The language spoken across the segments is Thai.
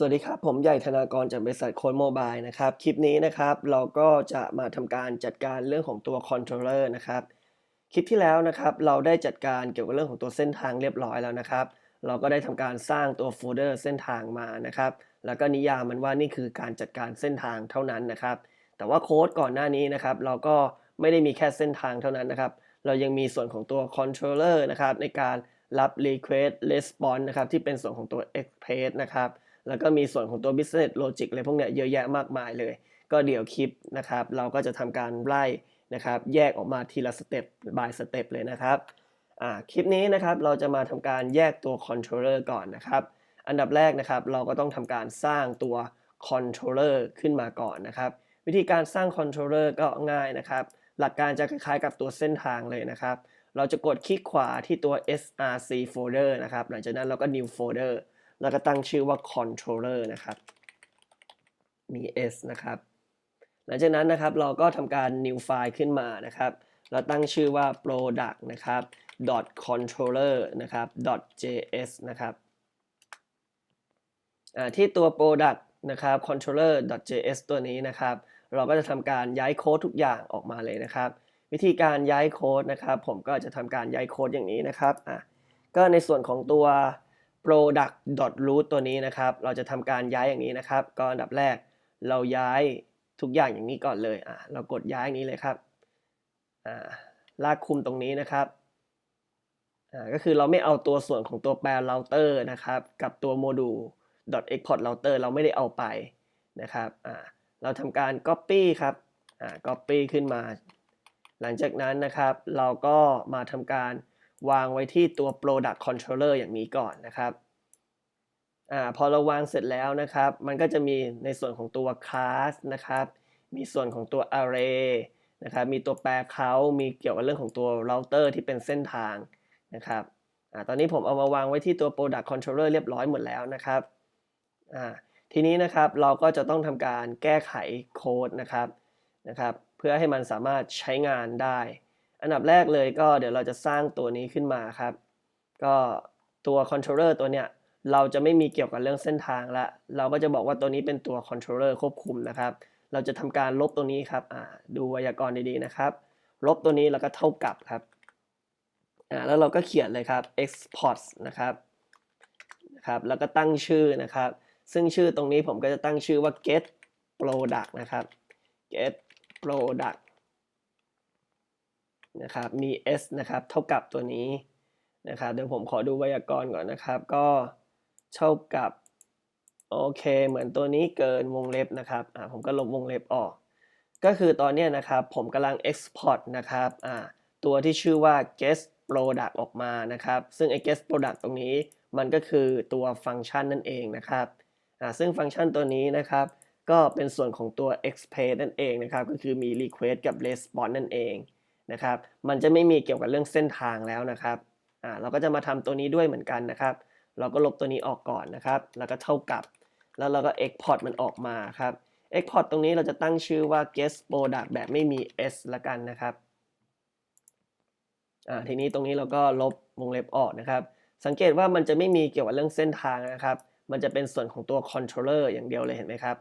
สวัสดีครับ ผมใหญ่ธนากรจากบริษัทโค้ดโมบายนะครับ คลิปนี้นะครับเราก็จะมาทำการจัดการเรื่องของตัวคอนโทรลเลอร์นะครับ คลิปที่แล้วนะครับเราได้จัดการเกี่ยวกับเรื่องของตัวเส้นทางเรียบร้อยแล้วนะครับ เราก็ได้ทำการสร้างตัวโฟลเดอร์เส้นทางมานะครับ แล้วก็นิยามมันว่านี่คือการจัดการเส้นทางเท่านั้นนะครับ แต่ว่าโค้ดก่อนหน้านี้นะครับ เราก็ไม่ได้มีแค่เส้นทางเท่านั้นนะครับ เรายังมีส่วนของตัว controller นะครับในการรับ request response นะครับที่เป็นส่วนของตัว express นะครับ แล้วก็มีส่วนของตัว business logic อะไรพวกเนี้ยเยอะแยะมากมายเลย ก็เดี๋ยวคลิปนะครับ เราก็จะทำการไล่นะครับ แยกออกมาทีละสเต็ป by สเต็ปเลยนะครับอ่าคลิปนี้นะครับเราจะมาทำการแยกตัว controller ก่อนนะครับ อันดับแรกนะครับเราก็ต้องทำการสร้างตัว controller ขึ้นมาก่อนนะครับ วิธีการสร้าง controller ก็ง่ายนะครับ หลักการจะคล้ายๆกับตัวเส้นทางเลยนะครับ เราจะกดคลิกขวาที่ตัว src folder นะครับ หลังจากนั้นเราก็ new folder แล้วก็ตั้งชื่อว่า controller นะครับ มี s นะครับ หลังจากนั้นนะครับเราก็ทำการ new file ขึ้นมานะครับ เราตั้งชื่อว่า product นะครับ controller นะครับ js นะครับอ่าที่ตัว product นะครับ controller js ตัวนี้นะครับ เราก็จะทำการย้ายโค้ดทุกอย่างออกมาเลยนะครับ วิธีการย้ายโค้ดนะครับ ผมก็จะทำการย้ายโค้ดอย่างนี้นะครับอะก็ในส่วนของตัว product root ตัวนี้นะครับ เราจะทำการย้ายอย่างนี้นะครับ ก็อันดับแรกเราย้ายทุกอย่างอย่างนี้ก่อนเลยอะเรากดย้ายอย่างนี้เลยครับอ่าลากคุมตรงนี้นะครับอ่าก็คือเราไม่เอาตัวส่วนของตัวแปล router นะครับ กับตัวโมดูล export router เราไม่ได้เอาไปนะครับอ่าเราทำการ copy ครับอ่า copy ขึ้นมา หลังจากนั้นนะครับ เราก็มาทำการ วางไว้ที่ตัว product controller อย่างนี้ก่อนนะครับอ่าพอเราวางเสร็จแล้วนะครับ มันก็จะมีในส่วนของตัว class นะครับ มีส่วนของตัว array นะครับ มีตัวแปรเขามีเกี่ยวกับเรื่องของตัว router ที่เป็นเส้นทางนะครับอ่าตอนนี้ผมเอามาวางไว้ที่ตัว product controller เรียบร้อยหมดแล้วนะครับอ่าทีนี้นะครับเราก็จะต้องทำการแก้ไขโค้ดนะครับนะครับ เพื่อให้มันสามารถใช้งานได้ อันดับแรกเลยก็เดี๋ยวเราจะสร้างตัวนี้ขึ้นมาครับ ก็ตัว controller ตัวเนี้ยเราจะไม่มีเกี่ยวกับเรื่องเส้นทางละ เราก็จะบอกว่าตัวนี้เป็นตัว controller ควบคุมนะครับ เราจะทำการลบตัวนี้ครับดูไวยากรณ์ดีๆนะครับ ลบตัวนี้แล้วก็เท่ากับครับแล้วเราก็เขียนเลยครับ export นะครับนะครับแล้วก็ตั้งชื่อนะครับ ซึ่งชื่อตรงนี้ผมก็จะตั้งชื่อว่า get product นะครับ get product นะครับมี s นะครับเท่ากับตัวนี้นะครับเดี๋ยวผมขอดูไวยากรณ์ก่อนนะครับ ก็เท่ากับโอเค เหมือนตัวนี้เกินวงเล็บนะครับอ่าผมก็ลบวงเล็บออก ก็คือตอนนี้นะครับผมกำลัง export นะครับอ่าตัวที่ชื่อว่า guest product ออกมานะครับ ซึ่งไอ้ guest product ตรงนี้มันก็คือตัวฟังก์ชันนั่นเองนะครับอ่าซึ่งฟังก์ชันตัวนี้นะครับ ก็เป็นส่วนของตัว express นั่นเองนะครับ ก็คือมี request กับ response นั่นเอง นะครับ มันจะไม่มีเกี่ยวกับเรื่องเส้นทางแล้วนะครับอ่าเราก็จะมาทำตัวนี้ด้วยเหมือนกันนะครับ เราก็ลบตัวนี้ออกก่อนนะครับ แล้วก็เท่ากับ แล้วเราก็ export มันออกมาครับ export ตรงนี้เราจะตั้งชื่อว่า guest product แบบไม่มี s ละกันนะครับอ่าทีนี้ตรงนี้เราก็ลบวงเล็บออกนะครับ สังเกตว่ามันจะไม่มีเกี่ยวกับเรื่องเส้นทางนะครับ มันจะเป็นส่วนของตัว controller อย่างเดียวเลยเห็นไหมครับ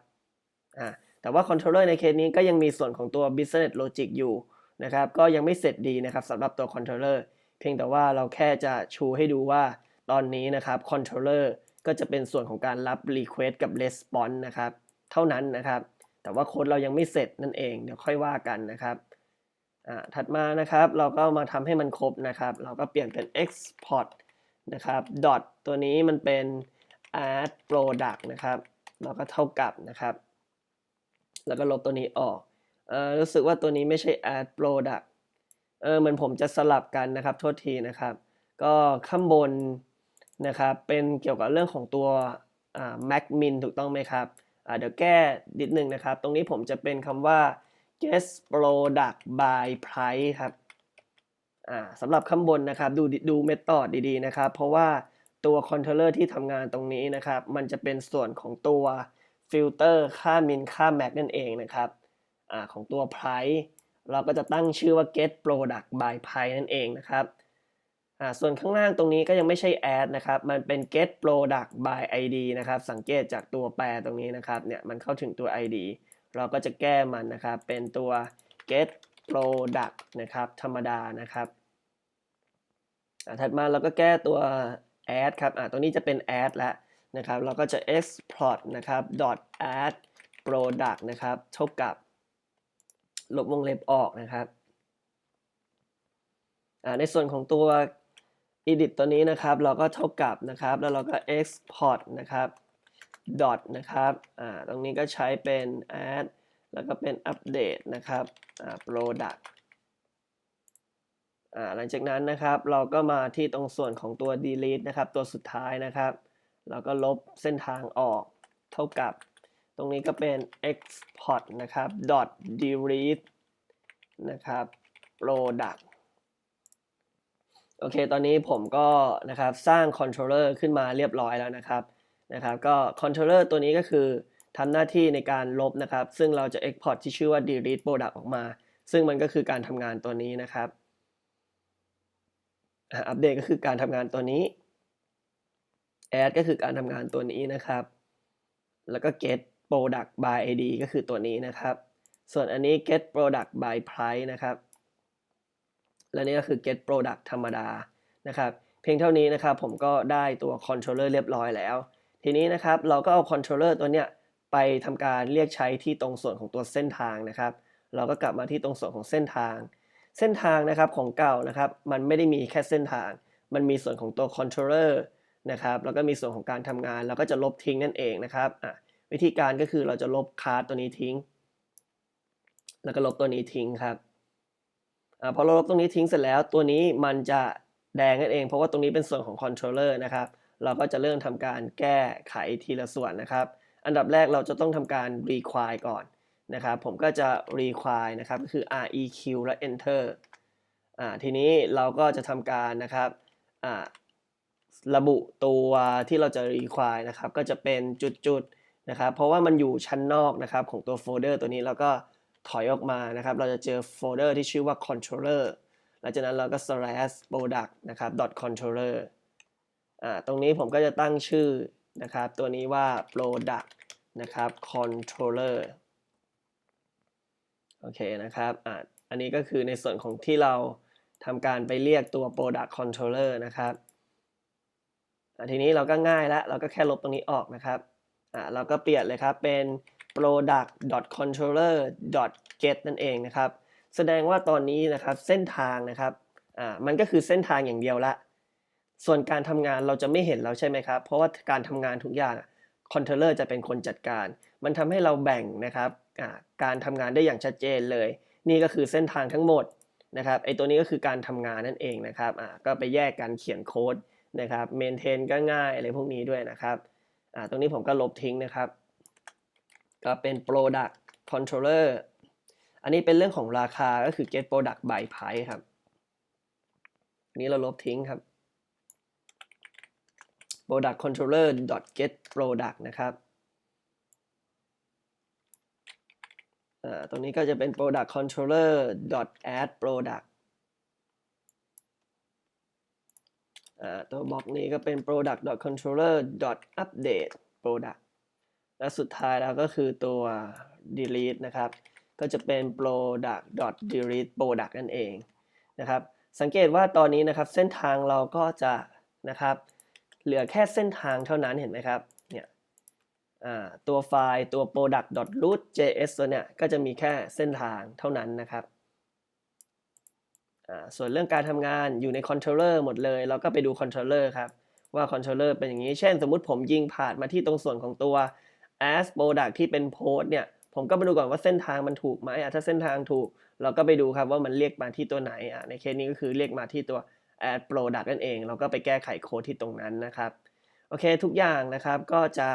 อ่าแต่ว่า controller ในเคสนี้ก็ยังมีส่วนของตัว business logic อยู่ นะครับก็ยังไม่เสร็จดีนะครับสำหรับตัว controller เพียงแต่ว่าเราแค่จะชูให้ดูว่าตอนนี้นะครับ controller ก็จะเป็นส่วนของการรับ request กับ response นะครับ เท่านั้นนะครับ แต่ว่าโค้ดเรายังไม่เสร็จนั่นเอง เดี๋ยวค่อยว่ากันนะครับอ่าถัดมานะครับเราก็มาทำให้มันครบนะครับ เราก็เปลี่ยนเป็น export นะครับ dot ตัวนี้มันเป็น add product นะครับ เราก็เท่ากับนะครับ แล้วก็ลบตัวนี้ออก เออรู้สึกว่าตัวนี้ไม่ใช่ add product เออเหมือนผมจะสลับกันนะครับ โทษทีนะครับ ก็ข้างบนนะครับ เป็นเกี่ยวกับเรื่องของตัวอ่า max min ถูกต้องไหมครับอ่าเดี๋ยวแก้นิดนึงนะครับ ตรงนี้ผมจะเป็นคำว่า guest product by price ครับอ่าสำหรับข้างบนนะครับ ดูดูเมธอดดีๆนะครับ เพราะว่าตัว controller ที่ทำงานตรงนี้นะครับ มันจะเป็นส่วนของตัวฟิลเตอร์ค่า min ค่า max นั่นเองนะครับ อของตัว price เราก็จะตั้งชื่อว่า get product by price นั่นเองนะครับอ่าส่วนข้างล่างตรงนี้ก็ยังไม่ใช่ add นะครับ มันเป็น get product by id นะครับ สังเกตจากตัวแปรตรงนี้นะครับ เนี่ยมันเข้าถึงตัว id เราก็จะแก้มันนะครับ เป็นตัว get product นะครับ ธรรมดานะครับอ่าถัดมาเราก็แก้ตัว add ครับอ่าตรงนี้จะเป็น add แล้วนะครับ เราก็จะ export นะครับ dot add product นะครับ เท่ากับ ลบวงเล็บออกนะครับอ่าในส่วนของตัว edit ตัวนี้นะครับ เราก็เท่ากับนะครับ แล้วเราก็ export นะครับ dot นะครับอ่าตรงนี้ก็ใช้เป็น add แล้วก็เป็น update นะครับอ่า product อ่าหลังจากนั้นนะครับเราก็มาที่ตรงส่วนของตัว delete นะครับ ตัวสุดท้ายนะครับ เราก็ลบเส้นทางออกเท่ากับ ตรงนี้ก็เป็น export นะครับ dot delete นะครับ product โอเค ตอนนี้ผมก็นะครับสร้าง controller ขึ้นมาเรียบร้อยแล้วนะครับนะครับ ก็ controller ตัวนี้ก็คือทำหน้าที่ในการลบนะครับ ซึ่งเราจะ export ที่ชื่อว่า delete product ออกมา ซึ่งมันก็คือการทำงานตัวนี้นะครับอัปเดตก็คือการทำงานตัวนี้ add ก็คือการทำงานตัวนี้นะครับ แล้วก็ get product by id ก็คือตัวนี้นะครับ ส่วนอันนี้ get product by price นะครับ และนี่ก็คือ get product ธรรมดานะครับ เพียงเท่านี้นะครับผมก็ได้ตัว controller เรียบร้อยแล้ว ทีนี้นะครับเราก็เอา controller ตัวเนี้ยไปทำการเรียกใช้ที่ตรงส่วนของตัวเส้นทางนะครับ เราก็กลับมาที่ตรงส่วนของเส้นทาง เส้นทางนะครับของเก่านะครับ มันไม่ได้มีแค่เส้นทาง มันมีส่วนของตัว controller นะครับ แล้วก็มีส่วนของการทำงาน เราก็จะลบทิ้งนั่นเองนะครับอะ วิธีการก็คือเราจะลบคาร์ดตัวนี้ทิ้ง แล้วก็ลบตัวนี้ทิ้งครับอพอเราลบตรงนี้ทิ้งเสร็จแล้วตัวนี้มันจะแดงนั่นเอง เพราะว่าตรงนี้เป็นส่วนของคอนโทรลเลอร์นะครับ เราก็จะเริ่มทำการแก้ไขทีละส่วนนะครับ อันดับแรกเราจะต้องทำการ require ก่อนนะครับ ผมก็จะ require นะครับก็คือ req และ enter อ่าทีนี้เราก็จะทำการนะครับอ่าระบุตัวที่เราจะ require นะครับ ก็จะเป็นจุดๆ นะครับ เพราะว่ามันอยู่ชั้นนอกนะครับของตัวโฟลเดอร์ตัวนี้แล้วก็ถอยออกมานะครับ เราจะเจอโฟลเดอร์ที่ชื่อว่า controller หลังจากนั้นเราก็ slash product นะครับ dot controller อ่าตรงนี้ผมก็จะตั้งชื่อนะครับ ตัวนี้ว่า product นะครับ controller โอเคนะครับอ่าอันนี้ก็คือในส่วนของที่เราทำการไปเรียกตัว product controller นะครับทีนี้เราก็ง่ายแล้ว เราก็แค่ลบตรงนี้ออกนะครับ อ่าเราก็เปลี่ยนเลยครับเป็น product.controller.get นั่นเองนะครับ แสดงว่าตอนนี้นะครับเส้นทางนะครับอ่ามันก็คือเส้นทางอย่างเดียวละ ส่วนการทำงานเราจะไม่เห็นแล้วใช่ไหมครับ เพราะว่าการทำงานทุกอย่างคอนโทรลเลอร์จะเป็นคนจัดการ มันทำให้เราแบ่งนะครับการทำงานได้อย่างชัดเจนเลย นี่ก็คือเส้นทางทั้งหมดนะครับไอตัวนี้ก็คือการทำงานนั่นเองนะครับก็ไปแยกกันเขียนโค้ดนะครับเมนเทนก็ง่ายอะไรพวกนี้ด้วยนะครับ อ่าตรงนี้ผมก็ลบทิ้งนะครับ ก็เป็น product controller อันนี้เป็นเรื่องของราคาก็คือ get product by price ครับอันนี้เราลบทิ้งครับ product controller get product นะครับตรงนี้ก็จะเป็น product controller add product ตัวบล็อกนี้ก็เป็น product controller update product และสุดท้ายแล้วก็คือตัว delete นะครับ ก็จะเป็น product delete product นั่นเองนะครับ สังเกตว่าตอนนี้นะครับเส้นทางเราก็จะนะครับ เหลือแค่เส้นทางเท่านั้นเห็นไหมครับ เนี่ยตัวไฟล์ตัว product root js ตัวเนี่ยก็จะมีแค่เส้นทางเท่านั้นนะครับ ส่วนเรื่องการทำงานอยู่ใน controller หมดเลย เราก็ไปดู controller ครับ ว่า controller เป็นอย่างนี้ เช่น สมมุติผมยิงผ่านมาที่ตรงส่วนของตัว as product ที่เป็น post เนี่ย ผมก็มาดูก่อนว่าเส้นทางมันถูกไหมถ้าเส้นทางถูก เราก็ไปดูครับว่ามันเรียกมาที่ตัวไหนในเคสนี้ก็คือเรียกมาที่ตัว add product นั่นเอง เราก็ไปแก้ไขโค้ดที่ตรงนั้นนะครับ โอเค ทุกอย่างนะครับก็จะ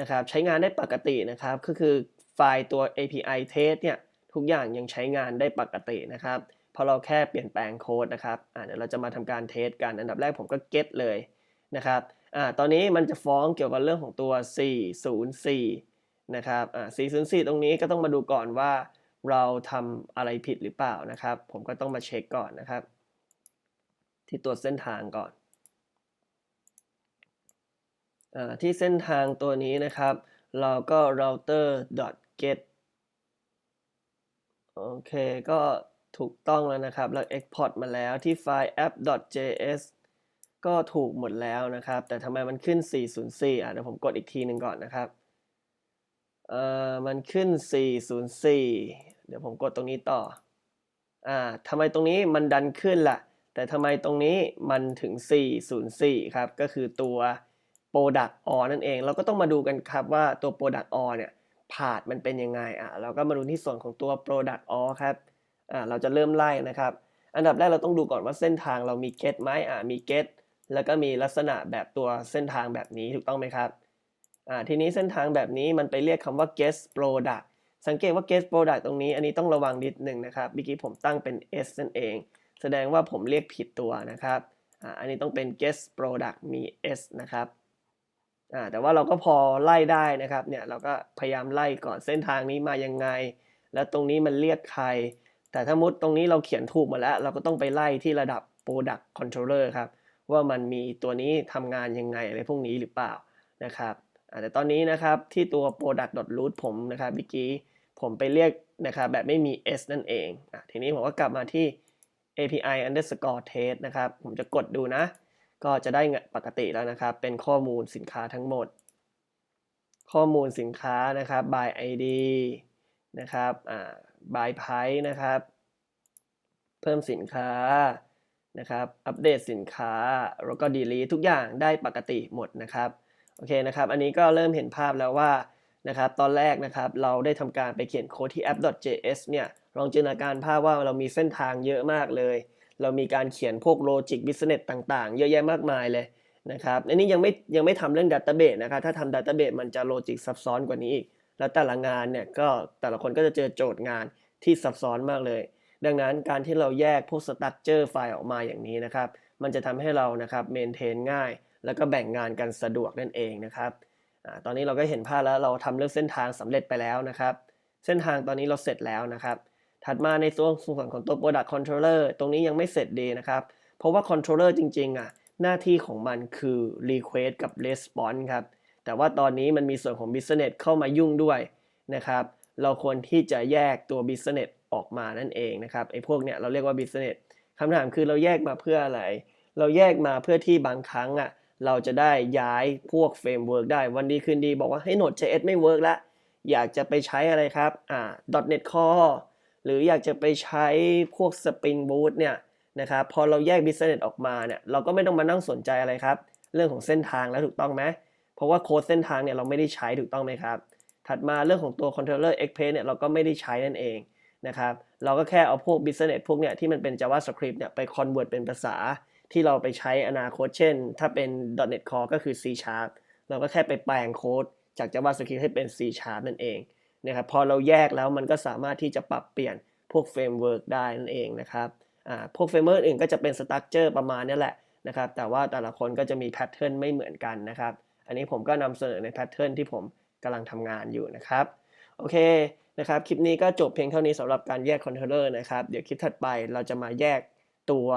นะครับใช้งานได้ปกตินะครับ ก็คือไฟล์ตัว API test เนี่ยทุกอย่างยังใช้งานได้ปกตินะครับ พอเราแค่เปลี่ยนแปลงโค้ดนะครับเดี๋ยวเราจะมาทำการเทสกันอันดับแรกผมก็ get เลยนะครับอตอนนี้มันจะฟ้องเกี่ยวกับเรื่องของตัว 404 นะครับ404 ตรงนี้ก็ต้องมาดูก่อนว่าเราทำอะไรผิดหรือเปล่านะครับ ผมก็ต้องมาเช็คก่อนนะครับ ที่ตัวเส้นทางก่อนอที่เส้นทางตัวนี้นะครับ เราก็ router get โอเคก็ ถูกต้องแล้วนะครับ เรา export มาแล้วที่ไฟล์ app.js ก็ถูกหมดแล้วนะครับ แต่ทำไมมันขึ้น 404 อะเดี๋ยวผมกดอีกทีหนึ่งก่อนนะครับ เอ่อ มันขึ้น 404 เดี๋ยวผมกดตรงนี้ต่อ อ่าทำไมตรงนี้มันดันขึ้นล่ะ แต่ทำไมตรงนี้มันถึง 404 ครับ ก็คือตัว Product or นั่นเอง เราก็ต้องมาดูกันครับว่าตัว Product or เนี่ยพาดมันเป็นยังไง อะ เราก็มาดูที่ส่วนของตัว Product or ครับ อ่าเราจะเริ่มไล่นะครับ อันดับแรกเราต้องดูก่อนว่าเส้นทางเรามี get ไหมอ่ามี get แล้วก็มีลักษณะแบบตัวเส้นทางแบบนี้ถูกต้องไหมครับอ่าทีนี้เส้นทางแบบนี้มันไปเรียกคำว่า guest product สังเกตว่า guest product ตรงนี้อันนี้ต้องระวังนิดหนึ่งนะครับเมื่อกี้ผมตั้งเป็น s นั่นเอง แสดงว่าผมเรียกผิดตัวนะครับอ่าอันนี้ต้องเป็น guest product มี s นะครับอ่าแต่ว่าเราก็พอไล่ได้นะครับเนี่ยเราก็พยายามไล่ก่อนเส้นทางนี้มายังไง แล้วตรงนี้มันเรียกใคร แต่ถ้ามุดตรงนี้เราเขียนถูกมาแล้ว เราก็ต้องไปไล่ที่ระดับ product controller ครับ ว่ามันมีตัวนี้ทำงานยังไงอะไรพวกนี้หรือเปล่านะครับแต่ตอนนี้นะครับที่ตัว product.root ผมนะครับเมื่อกี้ผมไปเรียกนะครับแบบไม่มี s นั่นเองอทีนี้ผมก็กลับมาที่ api underscore test นะครับ ผมจะกดดูนะ ก็จะได้ปกติแล้วนะครับ เป็นข้อมูลสินค้าทั้งหมด ข้อมูลสินค้านะครับ by id นะครับ อ่า by price นะครับ เพิ่มสินค้านะครับ อัปเดตสินค้า แล้วก็ delete ทุกอย่างได้ปกติหมดนะครับ โอเคนะครับ อันนี้ก็เริ่มเห็นภาพแล้วว่านะครับ ตอนแรกนะครับ เราได้ทำการไปเขียนโค้ดที่ app.js เนี่ย ลองจินตนาการภาพว่าเรามีเส้นทางเยอะมากเลย เรามีการเขียนพวก logic business ต่างๆ เยอะแยะมากมายเลยนะครับ อันนี้ยังไม่ยังไม่ทำเรื่อง database นะครับ ถ้าทำ database มันจะ logic ซับซ้อนกว่านี้อีก แล้วแต่ละงานเนี่ยก็แต่ละคนก็จะเจอโจทย์งานที่ซับซ้อนมากเลย ดังนั้นการที่เราแยกพวก structure ไฟล์ออกมาอย่างนี้นะครับ มันจะทำให้เรานะครับเมนเทนง่าย แล้วก็แบ่งงานกันสะดวกนั่นเองนะครับอตอนนี้เราก็เห็นภาพแล้วเราทำเรื่องเส้นทางสำเร็จไปแล้วนะครับ เส้นทางตอนนี้เราเสร็จแล้วนะครับ ถัดมาในส่วนส่วนของตัว product controller ตรงนี้ยังไม่เสร็จดีนะครับ เพราะว่า controller จริงๆอะหน้าที่ของมันคือ request กับ response ครับ แต่ว่าตอนนี้มันมีส่วนของ business เข้ามายุ่งด้วยนะครับเราควรที่จะแยกตัว business ออกมานั่นเองนะครับไอ้พวกเนี้ยเราเรียกว่า business คำถามคือเราแยกมาเพื่ออะไร เราแยกมาเพื่อที่บางครั้งอะเราจะได้ย้ายพวกเฟรมเวิร์กได้วันดีคืนดีบอกว่าให้ Node.js ไม่เวิร์กละอยากจะไปใช้อะไรครับอ่า .NET Core หรืออยากจะไปใช้พวก Spring Boot เนี่ยนะครับพอเราแยก business ออกมาเนี่ยเราก็ไม่ต้องมานั่งสนใจอะไรครับ เรื่องของเส้นทางแล้วถูกต้องไหม ราะว่าโค้ดเส้นทางเนี่ยเราไม่ได้ใช้ถูกต้องไหมครับ ถัดมาเรื่องของตัว controller express เนี่ยเราก็ไม่ได้ใช้นั่นเองนะครับ เราก็แค่เอาพวก business พวกเนี่ยที่มันเป็น JavaScript เนี่ยไป convert เป็นภาษาที่เราไปใช้อนาคตเช่น ถ้าเป็น .NET Core ก็คือ C Sharp เราก็แค่ไปแปลงโค้ดจาก JavaScript ให้เป็น C Sharp นั่นเองนะครับพอเราแยกแล้วมันก็สามารถที่จะปรับเปลี่ยนพวกเฟรมเวิร์กได้นั่นเองนะครับอ่าพวกเฟรมเวิร์กอื่นก็จะเป็นสตั๊กเจอร์ประมาณนี้แหละนะครับ แต่ว่าแต่ละคนก็จะมีแพทเทิร์นไม่เหมือนกันนะครับ อันนี้ผมก็นำเสนอในแพทเทิร์นที่ผมกำลังทำงานอยู่นะครับ โอเคนะครับ คลิปนี้ก็จบเพียงเท่านี้สำหรับการแยกคอนโทรลเลอร์นะครับ เดี๋ยวคลิปถัดไปเราจะมาแยกตัว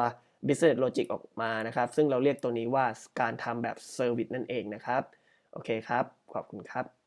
business logic ออกมานะครับ ซึ่งเราเรียกตัวนี้ว่าการทำแบบ service นั่นเองนะครับ โอเคครับ ขอบคุณครับ